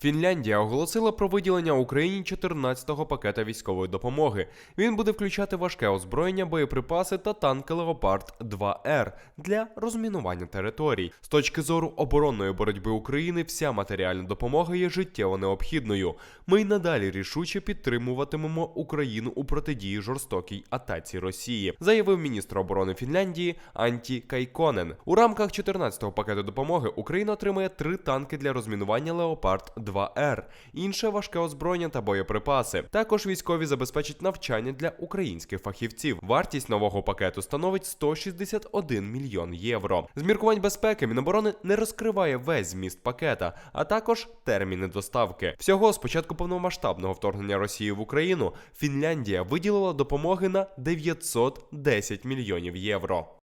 Фінляндія оголосила про виділення Україні 14-го пакета військової допомоги. Він буде включати важке озброєння, боєприпаси та танки Леопард 2Р для розмінування територій. З точки зору оборонної боротьби України, вся матеріальна допомога є життєво необхідною. Ми й надалі рішуче підтримуватимемо Україну у протидії жорстокій атаці Росії, заявив міністр оборони Фінляндії Анті Кайконен. У рамках 14-го пакету допомоги Україна отримає три танки для розмінування Леопард 2Р, інше важке озброєння та боєприпаси. Також військові забезпечать навчання для українських фахівців. Вартість нового пакету становить 161 мільйон євро. З міркувань безпеки Міноборони не розкриває весь зміст пакета, а також терміни доставки. Всього з початку повномасштабного вторгнення Росії в Україну Фінляндія виділила допомоги на 910 мільйонів євро.